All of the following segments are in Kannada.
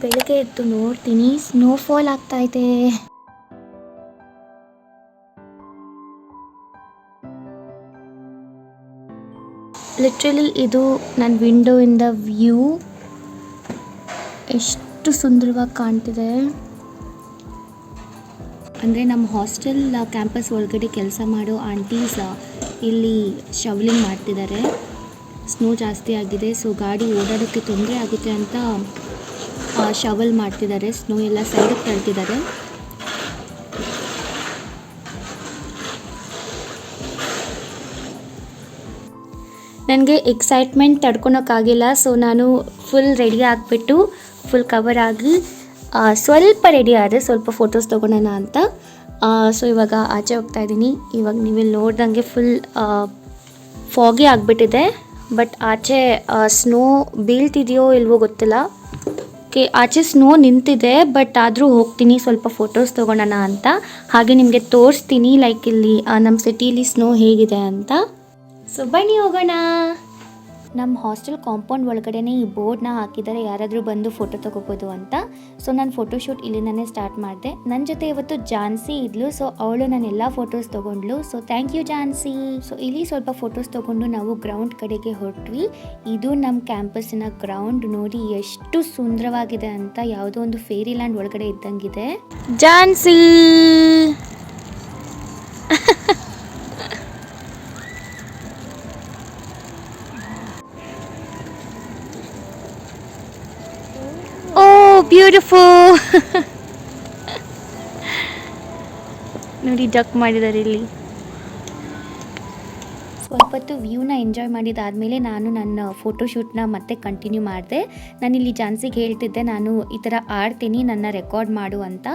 ಬೆಳಗ್ಗೆ ಎದ್ದು ನೋಡ್ತೀನಿ ಸ್ನೋಫಾಲ್ ಆಗ್ತಾ ಇದೆ. ಲಿಟ್ರಲಿ ಇದು ನನ್ನ ವಿಂಡೋ ಇಂದ ವ್ಯೂ ಎಷ್ಟು ಸುಂದರವಾಗಿ ಕಾಣ್ತಿದೆ. ಅಂದರೆ ನಮ್ಮ ಹಾಸ್ಟೆಲ್ ಕ್ಯಾಂಪಸ್ ಒಳಗಡೆ ಕೆಲಸ ಮಾಡೋ ಆಂಟೀಸ್ ಇಲ್ಲಿ ಶವಲಿಂಗ್ ಮಾಡ್ತಿದ್ದಾರೆ. ಸ್ನೋ ಜಾಸ್ತಿ ಆಗಿದೆ ಸೊ ಗಾಡಿ ಓಡಾಡೋಕ್ಕೆ ತೊಂದರೆ ಆಗುತ್ತೆ ಅಂತ ಶವಲ್ ಮಾಡ್ತಿದ್ದಾರೆ. ಸ್ನೋ ಎಲ್ಲ ಸೈಡಿಗೆ ತಳ್ತಿದ್ದಾರೆ. ನನಗೆ ಎಕ್ಸೈಟ್ಮೆಂಟ್ ತಡ್ಕೊಳಕ್ಕಾಗಿಲ್ಲ ಸೊ ನಾನು ಫುಲ್ ರೆಡಿ ಆಗಿಬಿಟ್ಟು ಫುಲ್ ಕವರ್ ಆಗಿ ಸ್ವಲ್ಪ ರೆಡಿ ಆದರೆ ಸ್ವಲ್ಪ ಫೋಟೋಸ್ ತೊಗೊಳೋಣ ಅಂತ. ಸೊ ಇವಾಗ ಆಚೆ ಹೋಗ್ತಾ ಇದ್ದೀನಿ. ಇವಾಗ ನೀವಿಲ್ಲಿ ನೋಡ್ದಂಗೆ ಫುಲ್ ಫಾಗಿ ಆಗಿಬಿಟ್ಟಿದೆ. ಬಟ್ ಆಚೆ ಸ್ನೋ ಬೀಳ್ತಿದೆಯೋ ಇಲ್ವೋ ಗೊತ್ತಿಲ್ಲ. ಓಕೆ ಆಚೆ ಸ್ನೋ ನಿಂತಿದೆ ಬಟ್ ಆದರೂ ಹೋಗ್ತೀನಿ, ಸ್ವಲ್ಪ ಫೋಟೋಸ್ ತೊಗೊಳೋಣ ಅಂತ. ಹಾಗೆ ನಿಮಗೆ ತೋರಿಸ್ತೀನಿ ಲೈಕ್ ಇಲ್ಲಿ ನಮ್ಮ ಸಿಟೀಲಿ ಸ್ನೋ ಹೇಗಿದೆ ಅಂತ. ಸೊ ಬನ್ನಿ ಹೋಗೋಣ. ನಮ್ಮ ಹಾಸ್ಟೆಲ್ ಕಾಂಪೌಂಡ್ ಒಳಗಡೆನೇ ಈ ಬೋರ್ಡ್ನ ಹಾಕಿದ್ದಾರೆ. ಯಾರಾದರೂ ಬಂದು ಫೋಟೋ ತಗೋಬೋದು ಅಂತ. ಸೊ ನಾನು ಫೋಟೋಶೂಟ್ ಇಲ್ಲಿಂದನೇ ಸ್ಟಾರ್ಟ್ ಮಾಡಿದೆ. ನನ್ನ ಜೊತೆ ಇವತ್ತು ಜಾನ್ಸಿ ಇದ್ಲು. ಸೊ ಅವಳು ನಾನು ಎಲ್ಲ photos ತೊಗೊಂಡ್ಲು so thank you Jhansi. So ಇಲ್ಲಿ ಸ್ವಲ್ಪ ಫೋಟೋಸ್ ತೊಗೊಂಡು ನಾವು ಗ್ರೌಂಡ್ ಕಡೆಗೆ ಹೊರಟ್ವಿ. ಇದು ನಮ್ಮ ಕ್ಯಾಂಪಸ್ಸಿನ ಗ್ರೌಂಡ್ ನೋಡಿ ಎಷ್ಟು ಸುಂದರವಾಗಿದೆ ಅಂತ ಯಾವುದೋ ಒಂದು ಫೇರಿ ಲ್ಯಾಂಡ್ ಒಳಗಡೆ ಇದ್ದಂಗಿದೆ. ಜಾನ್ಸಿ! ಬ್ಯೂಟಿಫುಲ್ ನೋಡಿ ಡಕ್ ಮಾಡಿದ್ದಾರೆ ಇಲ್ಲಿ. ಸ್ವಲ್ಪ ಹೊತ್ತು ವ್ಯೂನ ಎಂಜಾಯ್ ಮಾಡಿದಾದಮೇಲೆ ನಾನು ನನ್ನ ಫೋಟೋಶೂಟ್ನ ಮತ್ತೆ ಕಂಟಿನ್ಯೂ ಮಾಡಿದೆ. ನಾನಿಲ್ಲಿ ಜಾನ್ಸಿಗೆ ಹೇಳ್ತಿದ್ದೆ, ನಾನು ಈ ಥರ ಆಡ್ತೀನಿ, ನನ್ನ ರೆಕಾರ್ಡ್ ಮಾಡು ಅಂತ.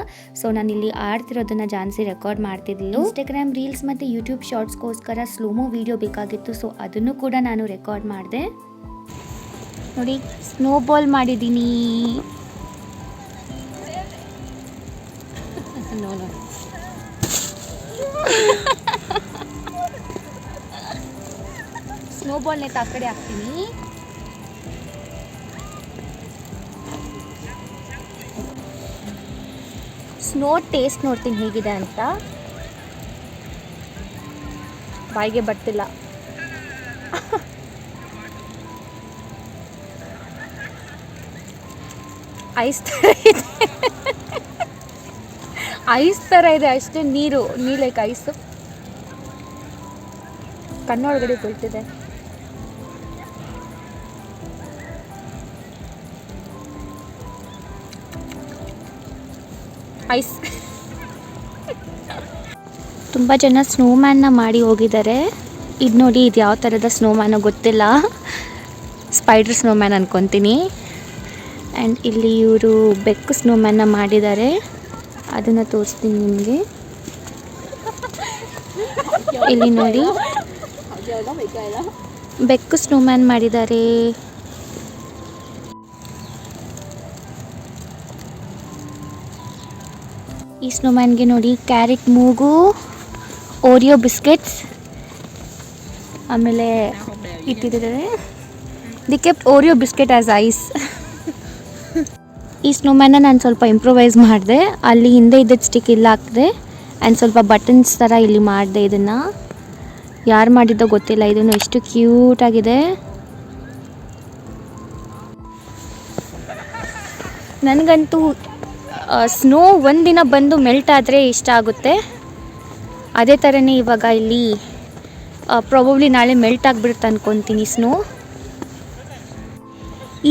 ಸೊ ನಾನಿಲ್ಲಿ ಆಡ್ತಿರೋದನ್ನ ಜಾನ್ಸಿ ರೆಕಾರ್ಡ್ ಮಾಡ್ತಿದ್ಲು. ಇನ್ಸ್ಟಾಗ್ರಾಮ್ ರೀಲ್ಸ್ ಮತ್ತು ಯೂಟ್ಯೂಬ್ ಶಾರ್ಟ್ಸ್ಗೋಸ್ಕರ ಸ್ಲೋಮೋ ವೀಡಿಯೋ ಬೇಕಾಗಿತ್ತು ಸೊ ಅದನ್ನು ಕೂಡ ನಾನು ರೆಕಾರ್ಡ್ ಮಾಡಿದೆ. ನೋಡಿ ಸ್ನೋಬಾಲ್ ಮಾಡಿದ್ದೀನಿ. ಸ್ನೋ ಬಾಲ್ನ ಆ ಕಡೆ ಹಾಕ್ತೀನಿ ಸ್ನೋ ಟೇಸ್ಟ್ ನೋಡ್ತೀನಿ ಹೇಗಿದೆ ಅಂತ ಬಾಯಿಗೆ ಬರ್ತಿಲ್ಲ ಐಸ್ ಥರ ಐಸ್ ಥರ ಇದೆ, ಅಷ್ಟೇ ನೀರು ನೀಲೈಕ್ ಲೈಕ್ ಐಸು. ಕಣ್ಣೊಳಗಡೆ ಬೀಳ್ತಿದೆ. ಐಸ್. ತುಂಬ ಜನ ಸ್ನೋಮ್ಯಾನ್ನ ಮಾಡಿ ಹೋಗಿದ್ದಾರೆ. ಇದು ನೋಡಿ ಇದು ಯಾವ ಥರದ ಸ್ನೋಮ್ಯಾನೋ ಗೊತ್ತಿಲ್ಲ. ಸ್ಪೈಡರ್ ಸ್ನೋಮ್ಯಾನ್ ಅನ್ಕೊತೀನಿ. ಆ್ಯಂಡ್ ಇಲ್ಲಿ ಇವರು ಬೆಕ್ಕು ಸ್ನೋಮ್ಯಾನ್ನ ಮಾಡಿದ್ದಾರೆ. ಅದನ್ನು ತೋರಿಸ್ತೀನಿ ನಿಮಗೆ. ಇಲ್ಲಿ ನೋಡಿ. ಬೆಕ್ಕು ಸ್ನೋಮ್ಯಾನ್ ಮಾಡಿದ್ದಾರೆ. ಈ ಸ್ನೋಮ್ಯಾನ್ಗೆ ನೋಡಿ, ಕ್ಯಾರೆಟ್, ಮೂಗು, ಓರಿಯೋ ಬಿಸ್ಕೆಟ್ಸ್, ಆಮೇಲೆ ಇಟ್ಟಿದ್ದಾರೆ. The kept Oreo biscuit as eyes ಈ ಸ್ನೋಮ್ಯಾನ ನಾನು ಸ್ವಲ್ಪ ಇಂಪ್ರೊವೈಸ್ ಮಾಡಿದೆ. ಅಲ್ಲಿ ಹಿಂದೆ ಇದ್ದಿದ್ದು ಸ್ಟಿಕ್ ಇಲ್ಲ ಹಾಕಿದೆ. ಆ್ಯಂಡ್ ಸ್ವಲ್ಪ ಬಟನ್ಸ್ ಥರ ಇಲ್ಲಿ ಮಾಡಿದೆ ಇದನ್ನು. ಯಾರು ಮಾಡಿದ್ದೋ ಗೊತ್ತಿಲ್ಲ, ಇದನ್ನು ಎಷ್ಟು ಕ್ಯೂಟ್ ಆಗಿದೆ. ನನಗಂತೂ ಸ್ನೋ ಒಂದಿನ ಬಂದು ಮೆಲ್ಟ್ ಆದರೆ ಇಷ್ಟ ಆಗುತ್ತೆ. ಅದೇ ಥರನೇ ಇವಾಗ ಇಲ್ಲಿ ಪ್ರಾಬಬ್ಲಿ ನಾಳೆ ಮೆಲ್ಟ್ ಆಗಿಬಿಡುತ್ತೆ ಅಂದ್ಕೊತೀನಿ ಸ್ನೋ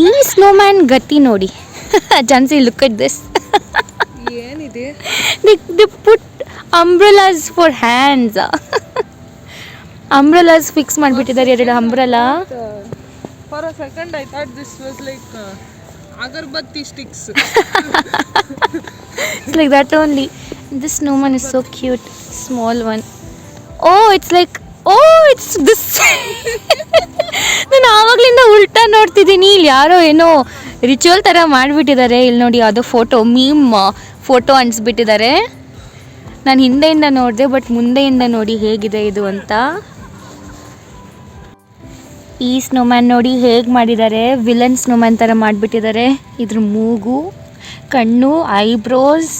ಈ ಸ್ನೋಮ್ಯಾನ್ ಗತಿ ನೋಡಿ. ಜಾನ್ಸಿ ಲುಕ್ ಅಟ್ ದಿಸ್ ಏನಿದೆ the the put umbrellas for hands umbrellas fix ಮಾಡಿಬಿಟ್ಟಿದ್ದಾರೆ ಎರಡು umbrella for a second I thought this was like agarbatti sticks It's like that only. This snowman is so cute. Small one. Oh, it's like. Oh it's this. ನಾನು ಆವಾಗಲಿಂದ ಉಲ್ಟಾ ನೋಡ್ತಿದ್ದೀನಿ ಇಲ್ಲಿ ಯಾರೋ ಏನೋ ರಿಚುವಲ್ ಥರ ಮಾಡಿಬಿಟ್ಟಿದ್ದಾರೆ. ಇಲ್ಲಿ ನೋಡಿ ಯಾವುದೋ ಫೋಟೋ, ಮೀಮ್ ಫೋಟೋ ಅನ್ಸ್ಬಿಟ್ಟಿದ್ದಾರೆ. ನಾನು ಹಿಂದೆಯಿಂದ ನೋಡಿದೆ, ಬಟ್ ಮುಂದೆಯಿಂದ ನೋಡಿ ಹೇಗಿದೆ ಇದು ಅಂತ. ಈ ಸ್ನೋಮ್ಯಾನ್ ನೋಡಿ ಹೇಗೆ ಮಾಡಿದ್ದಾರೆ, ವಿಲನ್ ಸ್ನೋಮ್ಯಾನ್ ಥರ ಮಾಡಿಬಿಟ್ಟಿದ್ದಾರೆ. ಇದ್ರ ಮೂಗು, ಕಣ್ಣು, ಐಬ್ರೋಸ್.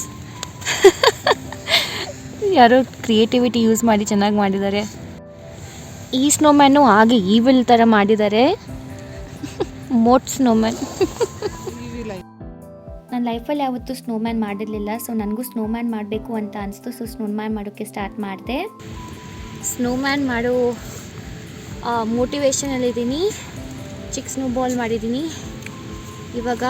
ಯಾರೋ ಕ್ರಿಯೇಟಿವಿಟಿ ಯೂಸ್ ಮಾಡಿ ಚೆನ್ನಾಗಿ ಮಾಡಿದ್ದಾರೆ. ಈ ಸ್ನೋಮ್ಯಾನು ಹಾಗೆ ಈವಿಲ್ ಥರ ಮಾಡಿದ್ದಾರೆ. ಮೋಟ್ ಸ್ನೋಮ್ಯಾನ್. ನನ್ನ ಲೈಫಲ್ಲಿ ಯಾವತ್ತೂ ಸ್ನೋಮ್ಯಾನ್ ಮಾಡಿರಲಿಲ್ಲ ಸೊ ನನಗೂ ಸ್ನೋಮ್ಯಾನ್ ಮಾಡಬೇಕು ಅಂತ ಅನಿಸ್ತು ಸೊ ಸ್ನೋಮ್ಯಾನ್ ಮಾಡೋಕ್ಕೆ ಸ್ಟಾರ್ಟ್ ಮಾಡಿದೆ. ಸ್ನೋಮ್ಯಾನ್ ಮಾಡೋ ಮೋಟಿವೇಶನಲ್ಲಿದ್ದೀನಿ ಚಿಕ್ಕ ಸ್ನೋ ಬಾಲ್ ಮಾಡಿದ್ದೀನಿ. ಇವಾಗ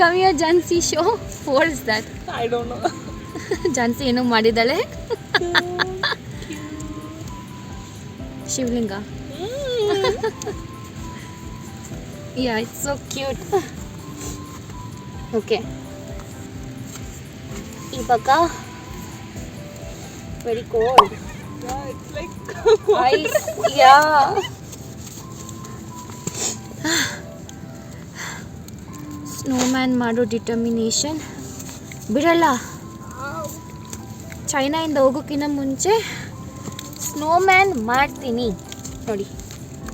ಕವಿಯ Jhansi show force that I don't know Jhansi ಏನೋ ಮಾಡಿದ್ದಾಳೆ. Shivalinga. Yeah it's so cute okay ಇವಾಗ ವೆರಿ ಕೋಲ್ಡ್ ಯಾ ಸ್ನೋಮ್ಯಾನ್ ಮಾಡೋ ಡಿಟರ್ಮಿನೇಷನ್ ಬಿಡಲ್ಲ ಚೈನಾಯಿಂದ ಹೋಗೋಕ್ಕಿಂತ ಮುಂಚೆ ಸ್ನೋಮ್ಯಾನ್ ಮಾಡ್ತೀನಿ ನೋಡಿ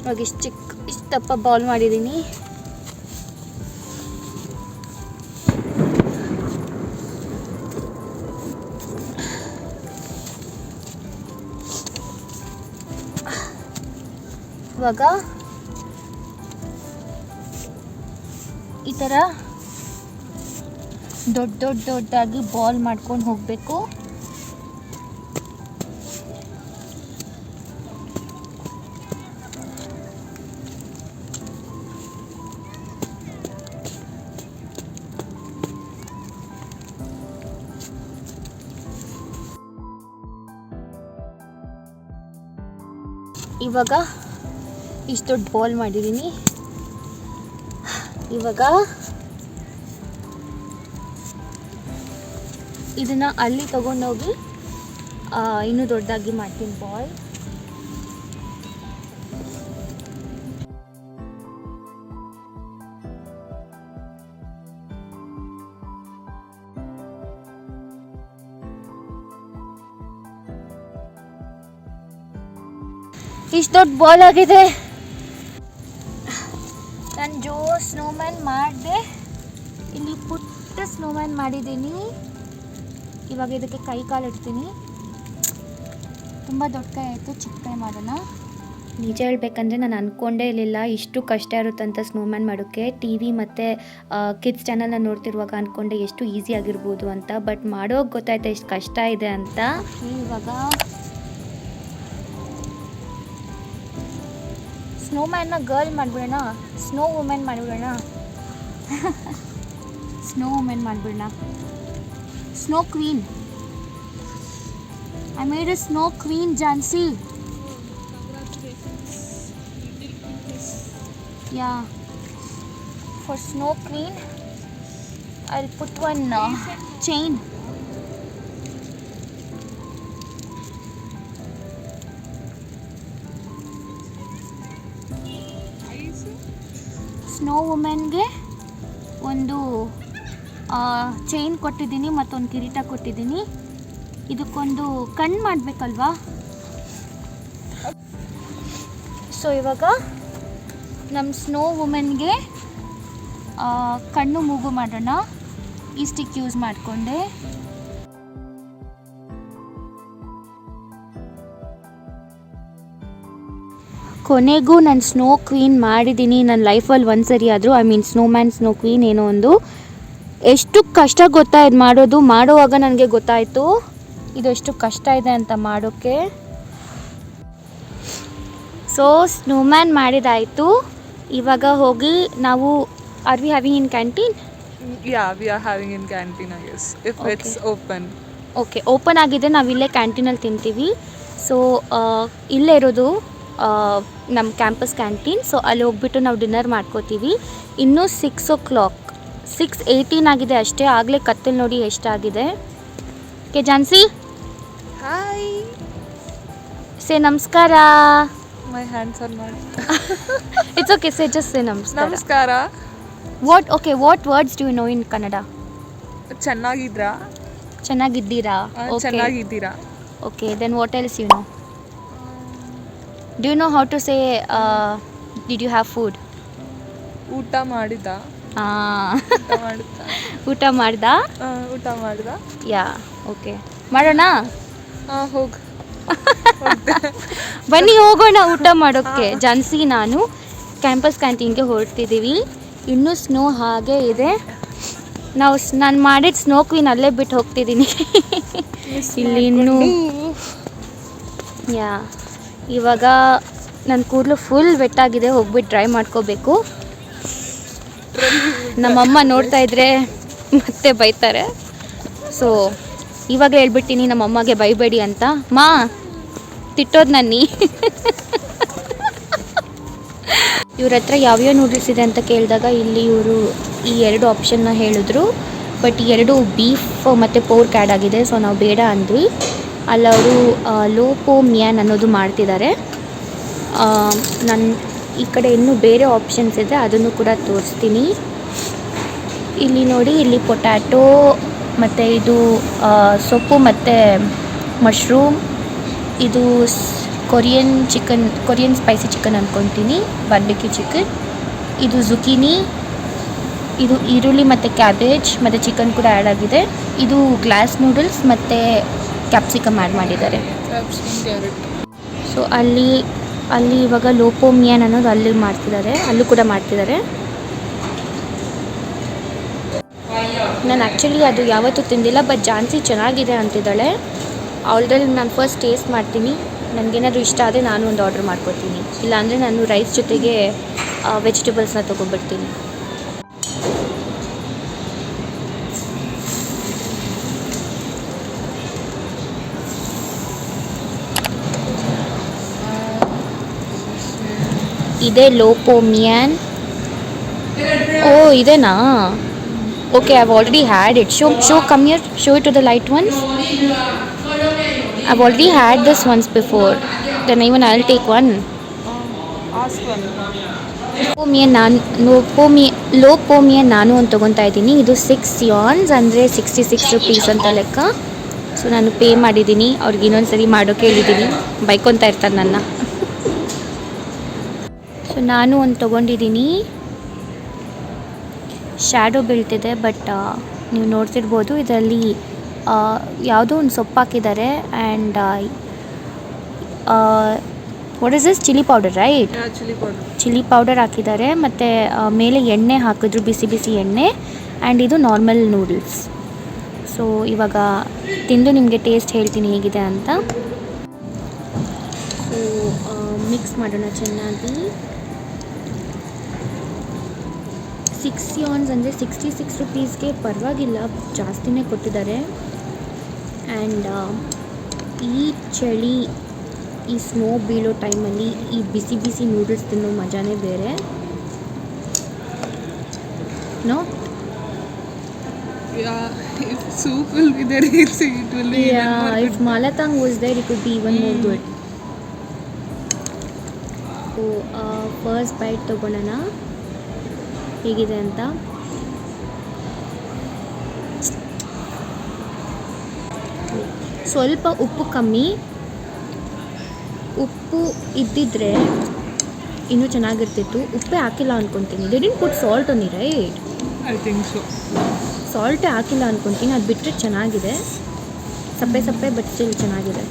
ಇವಾಗ ಇಷ್ಟು ಚಿಕ್ಕ ಇಷ್ಟು ದಪ್ಪ ಬಾಲ್ ಮಾಡಿದ್ದೀನಿ ಇವಾಗ ಈ ಥರ ದೊಡ್ಡ ದೊಡ್ಡ ದೊಡ್ಡದಾಗಿ ಬಾಲ್ ಮಾಡ್ಕೊಂಡು ಹೋಗಬೇಕು. ಇವಾಗ ಇಷ್ಟು ದೊಡ್ಡ ಬಾಲ್ ಮಾಡಿದ್ದೀನಿ ಇವಾಗ ಇದನ್ನು ಅಲ್ಲಿ ತಗೊಂಡೋಗಿ ಇನ್ನೂ ದೊಡ್ಡದಾಗಿ ಮಾಡ್ತೀನಿ ಬಾಲ್ ಇಷ್ಟು ದೊಡ್ಡ ಬಾಲ್ ಆಗಿದೆ. ನಾನು ಜೋ ಸ್ನೋಮ್ಯಾನ್ ಮಾಡಿದೆ. ಇಲ್ಲಿ ಪುಟ್ಟ ಸ್ನೋಮ್ಯಾನ್ ಮಾಡಿದ್ದೀನಿ. ಇವಾಗ ಇದಕ್ಕೆ ಕೈ ಕಾಲು ಇಡ್ತೀನಿ. ತುಂಬ ದೊಡ್ಡ ಕೈ ಆಯಿತು ಚಿಕ್ಕ ಕೈ ಮಾಡೋಣ. ನಿಜ ಹೇಳಬೇಕಂದ್ರೆ ನಾನು ಅಂದ್ಕೊಂಡೇ ಇರಲಿಲ್ಲ ಇಷ್ಟು ಕಷ್ಟ ಇರುತ್ತಂತ ಸ್ನೋಮ್ಯಾನ್ ಮಾಡೋಕ್ಕೆ ಟಿ ವಿ ಮತ್ತು ಕಿಡ್ಸ್ ಚಾನಲ್ನ ನೋಡ್ತಿರುವಾಗ ಅಂದ್ಕೊಂಡೆ ಎಷ್ಟು ಈಸಿ ಆಗಿರ್ಬೋದು ಅಂತ. ಬಟ್ ಮಾಡೋಕೆ ಗೊತ್ತಾಯ್ತು ಎಷ್ಟು ಕಷ್ಟ ಇದೆ ಅಂತ? ಇವಾಗ ಸ್ನೋಮ್ಯಾನ್ನ ಗರ್ಲ್ ಮಾಡಿಬಿಡೋಣ. ಸ್ನೋ ವುಮೆನ್ ಮಾಡಿಬಿಡೋಣ. ಸ್ನೋ ವುಮೆನ್ ಮಾಡಿಬಿಡೋಣ. Snow queen I made a snow queen Jhansi yeah for snow queen I put one chain ವುಮೆನ್ಗೆ ಒಂದು ಚೈನ್ ಕೊಟ್ಟಿದ್ದೀನಿ ಮತ್ತೊಂದು ಕಿರೀಟ ಕೊಟ್ಟಿದ್ದೀನಿ. ಇದಕ್ಕೊಂದು ಕಣ್ಣು ಮಾಡಬೇಕಲ್ವಾ? ಸೊ ಇವಾಗ ನಮ್ಮ ಸ್ನೋ ವುಮೆನ್ಗೆ ಕಣ್ಣು ಮೂಗು ಮಾಡೋಣ. ಈ ಸ್ಟಿಕ್ ಯೂಸ್ ಮಾಡಿಕೊಂಡೆ. ಕೊನೆಗೂ ನಾನು ಸ್ನೋ ಕ್ವೀನ್ ಮಾಡಿದ್ದೀನಿ ನನ್ನ ಲೈಫಲ್ಲಿ ಒಂದು ಸರಿ ಆದರೂ I mean snowman snow queen ಏನೋ ಒಂದು. ಎಷ್ಟು ಕಷ್ಟ ಗೊತ್ತಾ ಇದು ಮಾಡೋದು? ಮಾಡುವಾಗ ನನಗೆ ಗೊತ್ತಾಯಿತು. ಇದು ಎಷ್ಟು ಕಷ್ಟ ಇದೆ ಅಂತ ಮಾಡೋಕ್ಕೆ ಸೊ ಸ್ನೋಮ್ಯಾನ್ ಮಾಡಿದಾಯಿತು. ಇವಾಗ ಹೋಗಿ ನಾವು are we having in canteen yeah we are having in canteen I guess if it's open okay open ಆಗಿದೆ. ನಾವು ಇಲ್ಲೇ ಕ್ಯಾಂಟೀನಲ್ಲಿ ತಿಂತೀವಿ. ಸೊ ಇಲ್ಲೇ ಇರೋದು. ನಮ್ಮ ಕ್ಯಾಂಪಸ್ ಕ್ಯಾಂಟೀನ್ ಸೊ ಅಲ್ಲಿ ಹೋಗ್ಬಿಟ್ಟು ನಾವು ಡಿನ್ನರ್ ಮಾಡ್ಕೋತೀವಿ. ಇನ್ನೂ six o'clock six eighteen ಆಗಿದೆ ಅಷ್ಟೇ. ಆಗಲೇ ಕತ್ತಲು ನೋಡಿ ಎಷ್ಟಾಗಿದೆ ಕೆ ಜಾನ್ಸಿ? ಹಾಯ್ ಸೇ ನಮಸ್ಕಾರ. ಮೈ ಹ್ಯಾಂಡ್ಸ್ ಆನ್ ಮಾಡಿ it's okay say just say ನಮಸ್ಕಾರ. ನಮಸ್ಕಾರ. What okay what words do you know in Kannada ಚೆನ್ನಾಗಿದ್ರಾ? ಚೆನ್ನಾಗಿದ್ದೀರಾ? ಚೆನ್ನಾಗಿದ್ದೀರಾ? Okay then what else you know do no how to say did you have food ಊಟ ಮಾಡಿದ. ಊಟ ಮಾಡಿದ ಊಟ ಮಾಡ್ದ? ಆ, ಊಟ ಮಾಡಿದ. Yeah okay. ಮಾಡೋಣ? ಹಾಂ ಹೋಗು. ಬನ್ನಿ ಹೋಗೋಣ ಊಟ ಮಾಡೋಕ್ಕೆ. ಜಾನ್ಸಿ ನಾನು. ಕ್ಯಾಂಪಸ್ ಕ್ಯಾಂಟೀನ್ಗೆ ಹೊರಡ್ತಿದ್ದೀವಿ ಇನ್ನೂ ಸ್ನೋ ಹಾಗೆ ಇದೆ. ನಾವು ನಾನು ಮಾಡಿದ ಸ್ನೋ ಕ್ವೀನ್ ಅಲ್ಲೇ ಬಿಟ್ಟು ಹೋಗ್ತಿದ್ದೀನಿ ಇಲ್ಲಿ ಇನ್ನೂ ಯಾ. ಇವಾಗ ನನ್ನ ಕೂದಲು ಫುಲ್ ವೆಟ್ಟಾಗಿದೆ ಹೋಗ್ಬಿಟ್ಟು ಡ್ರೈ ಮಾಡ್ಕೋಬೇಕು. ನಮ್ಮಮ್ಮ ನೋಡ್ತಾ ಇದ್ರೆ ಮತ್ತೆ ಬೈತಾರೆ. ಸೊ ಇವಾಗ ಹೇಳ್ಬಿಟ್ಟಿನಿ ನಮ್ಮಮ್ಮಗೆ ಬೈಬೇಡಿ ಅಂತ. ಮಾ ತಿಟ್ಟೋದು ನನ್ನಿ ಇವ್ರ ಹತ್ರ ಯಾವ್ಯಾವ ನೂಡಲ್ಸ್ ಇದೆ ಅಂತ ಕೇಳಿದಾಗ ಇಲ್ಲಿ ಇವರು ಈ ಎರಡು ಆಪ್ಷನ್ನ ಹೇಳಿದ್ರು. ಬಟ್ ಎರಡು ಬೀಫ್ ಮತ್ತು ಪೋರ್ಕ್ ಆ್ಯಡ್ ಆಗಿದೆ ಸೊ ನಾವು ಬೇಡ ಅಂದ್ವಿ. ಅಲ್ಲವರು ಲೋಪೋ ಮ್ಯಾನ್ ಅನ್ನೋದು ಮಾಡ್ತಿದ್ದಾರೆ. ನನ್ನ ಈ ಕಡೆ ಇನ್ನೂ ಬೇರೆ ಆಪ್ಷನ್ಸ್ ಇದೆ, ಅದನ್ನು ಕೂಡ ತೋರಿಸ್ತೀನಿ. ಇಲ್ಲಿ ನೋಡಿ, ಇಲ್ಲಿ ಪೊಟ್ಯಾಟೊ, ಮತ್ತು ಇದು ಸೊಪ್ಪು ಮತ್ತು ಮಶ್ರೂಮ್. ಇದು Korean chicken, Korean spicy chicken ಅಂದ್ಕೊತೀನಿ barbecue chicken. ಇದು ಜುಕಿನಿ ಇದು ಈರುಳ್ಳಿ ಮತ್ತು ಕ್ಯಾಬೇಜ್, ಮತ್ತು ಚಿಕನ್ ಕೂಡ ಆ್ಯಡ್ ಆಗಿದೆ. ಇದು ಗ್ಲಾಸ್ ನೂಡಲ್ಸ್ ಮತ್ತು ಕ್ಯಾಪ್ಸಿಕಮ್ ಆ್ಯಡ್ ಮಾಡಿದ್ದಾರೆ. ಸೊ ಅಲ್ಲಿ ಅಲ್ಲಿ ಇವಾಗ ಲೋಪೋಮಿಯನ್ ಅನ್ನೋದು ಅಲ್ಲಿ ಮಾಡ್ತಿದ್ದಾರೆ ಅಲ್ಲೂ ಕೂಡ ಮಾಡ್ತಿದ್ದಾರೆ. ನಾನು ಆ್ಯಕ್ಚುಲಿ ಅದು ಯಾವತ್ತೂ ತಿಂದಿಲ್ಲ ಬಟ್ ಜಾನ್ಸಿ ಚೆನ್ನಾಗಿದೆ ಅಂತಿದ್ದಾಳೆ. ಆಲ್ರೆಡಿ ನಾನು ಫಸ್ಟ್ ಟೇಸ್ಟ್ ಮಾಡ್ತೀನಿ. ನನಗೇನಾದರೂ ಇಷ್ಟ ಆದರೆ ನಾನು ಒಂದು ಆರ್ಡ್ರ್ ಮಾಡ್ಕೊತೀನಿ ಇಲ್ಲಾಂದರೆ ನಾನು ರೈಸ್ ಜೊತೆಗೆ ವೆಜಿಟೇಬಲ್ಸ್ನ ತೊಗೊಬಿಡ್ತೀನಿ ಇದೆ ಲೋಪೋಮಿಯನ್. ಓ, ಇದೆನಾ? Okay I've already had it show show come here show it to the light ones I've already had this ones before then even I take one ಲೋಪೋಮಿಯನ್ ನಾನು ಲೋಪೋಮಿ ಲೋಪೋಮಿಯನ್ ನಾನು ಒಂದು ತೊಗೊತಾ ಇದ್ದೀನಿ ಇದು ಸಿಕ್ಸ್ ಯಾನ್ಸ್ ಅಂದರೆ ಸಿಕ್ಸ್ಟಿ ಸಿಕ್ಸ್ ರುಪೀಸ್ ಅಂತ ಲೆಕ್ಕ ಸೊ ನಾನು ಪೇ ಮಾಡಿದ್ದೀನಿ ಅವ್ರಿಗೆ ಇನ್ನೊಂದು ಸರಿ ಮಾಡೋಕೆ ಹೇಳಿದ್ದೀನಿ. ಬೈಕೊತಾ ಇರ್ತಾರೆ ನನ್ನ. ಸೊ ನಾನು ಒಂದು ತೊಗೊಂಡಿದ್ದೀನಿ. ಶ್ಯಾಡೋ ಬೀಳ್ತಿದೆ ಬಟ್ ನೀವು ನೋಡ್ತಿರ್ಬೋದು. ಇದರಲ್ಲಿ ಯಾವುದೋ ಒಂದು ಸೊಪ್ಪು ಹಾಕಿದ್ದಾರೆ and what is this chilli powder right chilli powder ಹಾಕಿದ್ದಾರೆ ಮತ್ತು ಮೇಲೆ ಎಣ್ಣೆ ಹಾಕಿದ್ರು ಬಿಸಿ ಬಿಸಿ ಎಣ್ಣೆ ಆ್ಯಂಡ್ ಇದು ನಾರ್ಮಲ್ ನೂಡಲ್ಸ್ ಸೊ ಇವಾಗ ತಿಂದು ನಿಮಗೆ ಟೇಸ್ಟ್ ಹೇಳ್ತೀನಿ ಹೇಗಿದೆ ಅಂತ. ಸೊ ಮಿಕ್ಸ್ ಮಾಡೋಣ ಚೆನ್ನಾಗಿ. ಸಿಕ್ಸ್ ಯಾನ್ಸ್ ಅಂದರೆ ಸಿಕ್ಸ್ಟಿ ಸಿಕ್ಸ್ ರುಪೀಸ್ಗೆ ಪರವಾಗಿಲ್ಲ ಜಾಸ್ತಿನೇ ಕೊಟ್ಟಿದ್ದಾರೆ. ಆ್ಯಂಡ್ ಈ ಚಳಿ ಈ ಸ್ನೋ ಬೀಳೋ ಟೈಮಲ್ಲಿ ಈ ಬಿಸಿ ಬಿಸಿ ನೂಡಲ್ಸ್ ತಿನ್ನೋ ಮಜಾನೇ ಬೇರೆ. No Yeah, if soup will be there, it's, it will be even more if malatang was there it be even more good so first bite ತೊಗೊಳೋಣ ಹೇಗಿದೆ ಅಂತ. ಸ್ವಲ್ಪ ಉಪ್ಪು ಕಮ್ಮಿ. ಉಪ್ಪು ಇದ್ದಿದ್ರೆ ಇನ್ನೂ ಚೆನ್ನಾಗಿರ್ತಿತ್ತು. ಉಪ್ಪೇ ಹಾಕಿಲ್ಲ ಅನ್ಕೊತೀನಿ. They didn't put salt any right I think so ಸಾಲ್ಟೇ ಹಾಕಿಲ್ಲ ಅನ್ಕೊತೀನಿ. ಅದು ಬಿಟ್ಟರೆ ಚೆನ್ನಾಗಿದೆ. ಸಪ್ಪೆ ಸಪ್ಪೆ ಬಟ್ ಸ್ಟಿಲ್ ಚೆನ್ನಾಗಿದೆ.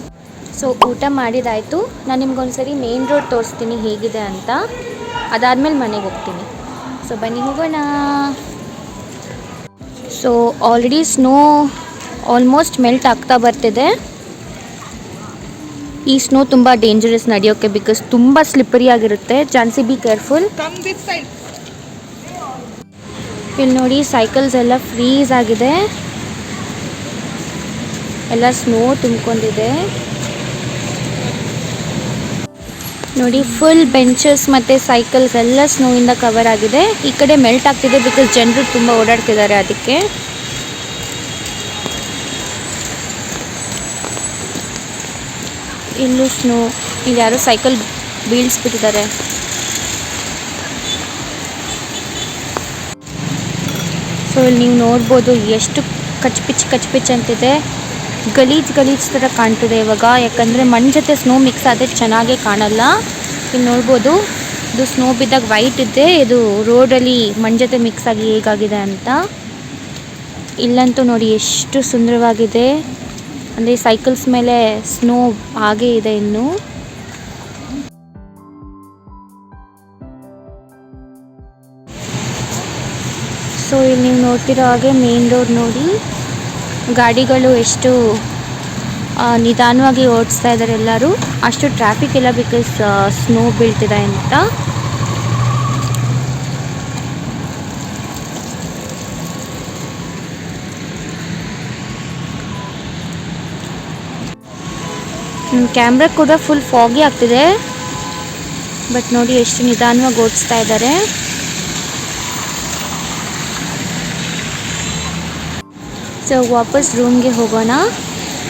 ಸೊ ಊಟ ಮಾಡಿದಾಯಿತು. ನಾನು ನಿಮ್ಗೊಂದು ಸರಿ ಮೇನ್ ರೋಡ್ ತೋರಿಸ್ತೀನಿ ಹೇಗಿದೆ ಅಂತ. ಅದಾದಮೇಲೆ ಮನೆಗೆ ಹೋಗ್ತೀನಿ. ಸೊ ಬನ್ನಿ ಹೋಗೋಣ so already snow almost melt ಆಗ್ತಾ ಬರ್ತಿದೆ. ಈ ಸ್ನೋ ತುಂಬ ಡೇಂಜರಸ್ ನಡೆಯೋಕ್ಕೆ ಬಿಕಾಸ್ ತುಂಬ ಸ್ಲಿಪ್ಪರಿ ಆಗಿರುತ್ತೆ. Jhansi be careful. ಇಲ್ಲಿ ನೋಡಿ ಸೈಕಲ್ಸ್ ಎಲ್ಲ ಫ್ರೀಸ್ ಆಗಿದೆ. ಎಲ್ಲ ಸ್ನೋ ತುಂಬಿಕೊಂಡಿದೆ. ನೋಡಿ ಫುಲ್ ಬೆಂಚಸ್ ಮತ್ತೆ ಸೈಕಲ್ಸ್ ಎಲ್ಲ ಸ್ನೋ ಇಂದ ಕವರ್ ಆಗಿದೆ. ಈ ಕಡೆ ಮೆಲ್ಟ್ ಆಗ್ತಿದೆ ಬಿಕಾಸ್ ಜನರು ತುಂಬಾ ಓಡಾಡ್ತಿದ್ದಾರೆ ಅದಕ್ಕೆ. ಇಲ್ಲೂ ಸ್ನೋ ಇಲ್ಲಿ ಯಾರೋ ಸೈಕಲ್ ಬೀಳ್ಸ್ಬಿಟ್ಟಿದ್ದಾರೆ. ಸೊ ಇಲ್ಲಿ ನೀವು ನೋಡ್ಬೋದು ಎಷ್ಟು ಕಚ್ಪಿಚ್ ಕಚ್ಪಿಚ್ ಕಚ್ ಪಿಚ್ ಅಂತಿದೆ. ಗಲೀಜ್ ಗಲೀಜ್ ಥರ ಕಾಣ್ತಿದೆ ಇವಾಗ. ಯಾಕಂದರೆ ಮಣ್ಣು ಜೊತೆ ಸ್ನೋ ಮಿಕ್ಸ್ ಆದರೆ ಚೆನ್ನಾಗೇ ಕಾಣಲ್ಲ. ಇಲ್ಲಿ ನೋಡ್ಬೋದು, ಇದು ಸ್ನೋ ಬಿದ್ದಾಗ ವೈಟ್ ಇದೆ. ಇದು ರೋಡಲ್ಲಿ ಮಣ್ಣು ಜೊತೆ ಮಿಕ್ಸ್ ಆಗಿ ಹೇಗಾಗಿದೆ ಅಂತ. ಇಲ್ಲಂತೂ ನೋಡಿ ಎಷ್ಟು ಸುಂದರವಾಗಿದೆ. ಅಂದರೆ ಸೈಕಲ್ಸ್ ಮೇಲೆ ಸ್ನೋ ಹಾಗೇ ಇದೆ ಇನ್ನು. ಸೊ ಇಲ್ಲಿ ನೀವು ನೋಡ್ತಿರೋ ಹಾಗೆ ಮೇನ್ ರೋಡ್ ನೋಡಿ. ಗಾಡಿಗಳು ಎಷ್ಟು ನಿಧಾನವಾಗಿ ಓಡಿಸ್ತಾ ಇದ್ದಾರೆ ಎಲ್ಲರೂ. ಅಷ್ಟು ಟ್ರಾಫಿಕ್ ಇಲ್ಲ ಬಿಕಾಸ್ ಸ್ನೋ ಬೀಳ್ತಿದೆ ಅಂತ. ಕ್ಯಾಮ್ರಾ ಕೂಡ ಫುಲ್ ಫಾಗಿ ಆಗ್ತಿದೆ. ಬಟ್ ನೋಡಿ ಎಷ್ಟು ನಿಧಾನವಾಗಿ ಓಡಿಸ್ತಾ ಇದ್ದಾರೆ ಸೊ ವಾಪಸ್ ರೂಮ್ಗೆ ಹೋಗೋಣ.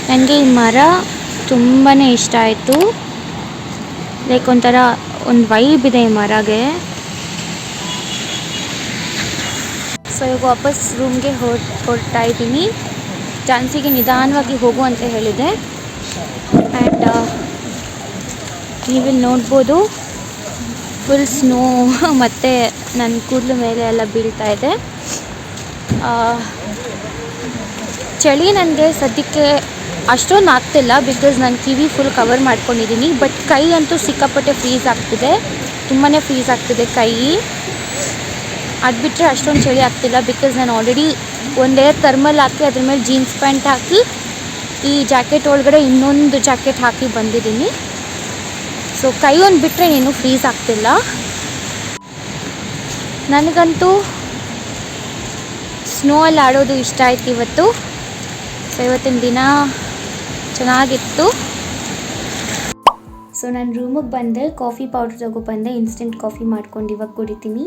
ನನಗೆ ಈ ಮರ ತುಂಬಾ ಇಷ್ಟ ಆಯಿತು. ಲೈಕ್ ಒಂಥರ ಒಂದು ವೈಬ್ ಇದೆ ಈ ಮರಗೆ. ಸೊ ಈಗ ವಾಪಸ್ ರೂಮ್ಗೆ ಹೊರ್ ಹೊರಡ್ತಾ ಇದ್ದೀನಿ. ಚಾನ್ಸಿಗೆ ನಿಧಾನವಾಗಿ ಹೋಗು ಅಂತ ಹೇಳಿದೆ. ಆ್ಯಂಡ್ ನೀವಿಲ್ಲಿ ನೋಡ್ಬೋದು. ಫುಲ್ ಸ್ನೋ ಮತ್ತು ನನ್ನ ಕೂದಲು ಮೇಲೆ ಎಲ್ಲ ಬೀಳ್ತಾ ಇದೆ. ಆ, ಚಳಿ ನನಗೆ ಸದ್ಯಕ್ಕೆ ಅಷ್ಟೊಂದು ಆಗ್ತಿಲ್ಲ ಬಿಕಾಸ್ ನಾನು ಕಿವಿ ಫುಲ್ ಕವರ್ ಮಾಡ್ಕೊಂಡಿದ್ದೀನಿ. ಬಟ್ ಕೈ ಅಂತೂ ಸಿಕ್ಕಾಪಟ್ಟೆ ಫ್ರೀಸ್ ಆಗ್ತಿದೆ. ತುಂಬಾ ಫ್ರೀಸ್ ಆಗ್ತಿದೆ ಕೈ. ಅದು ಬಿಟ್ಟರೆ ಅಷ್ಟೊಂದು ಚಳಿ ಆಗ್ತಿಲ್ಲ ಬಿಕಾಸ್ ನಾನು ಆಲ್ರೆಡಿ ಒಂದೇ ಥರ್ಮಲ್ ಹಾಕಿ, ಅದ್ರ ಮೇಲೆ ಜೀನ್ಸ್ ಪ್ಯಾಂಟ್ ಹಾಕಿ, ಈ ಜಾಕೆಟ್ ಒಳಗಡೆ ಇನ್ನೊಂದು ಜಾಕೆಟ್ ಹಾಕಿ ಬಂದಿದ್ದೀನಿ. ಸೊ ಕೈ ಒಂದು ಬಿಟ್ಟರೆ ಏನು ಫ್ರೀಸ್ ಆಗ್ತಿಲ್ಲ. ನನಗಂತೂ ಸ್ನೋ ಅಲ್ಲಿ ಆಡೋದು ಇಷ್ಟ ಆಯ್ತು ಇವತ್ತು. ಸೊ ಇವತ್ತಿನ ದಿನ ಚೆನ್ನಾಗಿತ್ತು. ಸೊ ನಾನು ರೂಮಿಗೆ ಬಂದೆ ಕಾಫಿ ಪೌಡರ್ ತಗೊಬಂದೆ ಇನ್ಸ್ಟೆಂಟ್ ಕಾಫಿ ಮಾಡ್ಕೊಂಡು ಇವಾಗ ಕುಡಿತೀನಿ.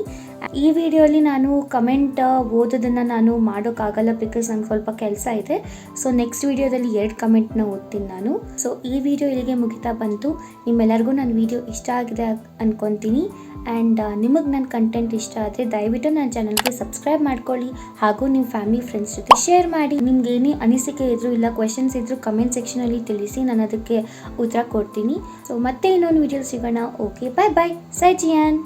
ಈ ವಿಡಿಯೋಲಿ ನಾನು ಕಮೆಂಟ್ ಓದೋದನ್ನು ನಾನು ಮಾಡೋಕ್ಕಾಗಲ್ಲ ಬಿಕಾಸ್ ನಂಗೆ ಸ್ವಲ್ಪ ಕೆಲಸ ಇದೆ. ಸೊ ನೆಕ್ಸ್ಟ್ ವಿಡಿಯೋದಲ್ಲಿ ಎರಡು ಕಮೆಂಟ್ನ ಓದ್ತೀನಿ ನಾನು. ಸೊ ಈ ವಿಡಿಯೋ ಇಲ್ಲಿಗೆ ಮುಗಿತಾ ಬಂತು. ನಿಮ್ಮೆಲ್ಲರಿಗೂ ನನ್ನ ವಿಡಿಯೋ ಇಷ್ಟ ಆಗಿದೆ ಅಂದ್ಕೊತೀನಿ ಆ್ಯಂಡ್ ನಿಮಗೆ ನನ್ನ ಕಂಟೆಂಟ್ ಇಷ್ಟ ಆದರೆ ದಯವಿಟ್ಟು ನನ್ನ ಚಾನಲ್ಗೆ ಸಬ್ಸ್ಕ್ರೈಬ್ ಮಾಡ್ಕೊಳ್ಳಿ. ಹಾಗೂ ನಿಮ್ಮ ಫ್ಯಾಮಿಲಿ ಫ್ರೆಂಡ್ಸ್ ಜೊತೆ ಶೇರ್ ಮಾಡಿ. ನಿಮ್ಗೆ ಏನೇ ಅನಿಸಿಕೆ ಇದ್ದರೂ ಇಲ್ಲ ಕ್ವೆಶನ್ಸ್ ಇದ್ದರೂ ಕಮೆಂಟ್ ಸೆಕ್ಷನಲ್ಲಿ ತಿಳಿಸಿ ನಾನು ಅದಕ್ಕೆ ಉತ್ತರ ಕೊಡ್ತೀನಿ. ಸೊ ಮತ್ತೆ ಇನ್ನೊಂದು ವಿಡಿಯೋ ಸಿಗೋಣ. ಓಕೆ ಬಾಯ್ ಬಾಯ್ ಸೈ ಜಿಯಾನ್.